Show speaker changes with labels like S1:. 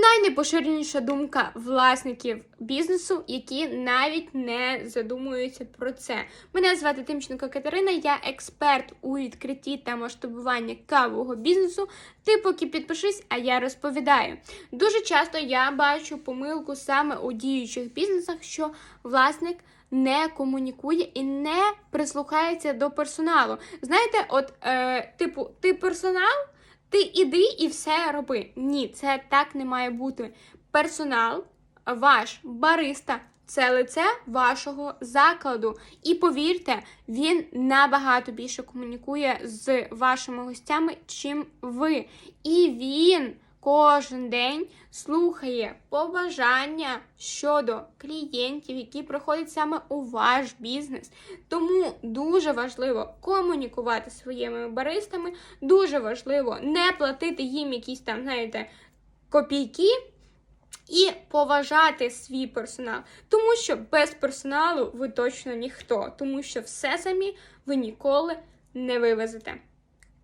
S1: Найнепоширеніша думка власників бізнесу, які навіть не задумуються про це. Мене звати Тимченко Катерина, я експерт у відкритті та масштабуванні кавового бізнесу. Ти поки підпишись, а я розповідаю. Дуже часто я бачу помилку саме у діючих бізнесах, що власник не комунікує і не прислухається до персоналу. Знаєте, от, е, типу, ти персонал. Ти іди і все роби. Ні, це так не має бути. Персонал, ваш бариста це лице вашого закладу. І повірте, він набагато більше комунікує з вашими гостями, чим ви. І він кожен день слухає побажання щодо клієнтів, які приходять саме у ваш бізнес. Тому дуже важливо комунікувати своїми баристами, дуже важливо не платити їм якісь там, знаєте, копійки. І поважати свій персонал, тому що без персоналу ви точно ніхто, тому що все самі ви ніколи не вивезете.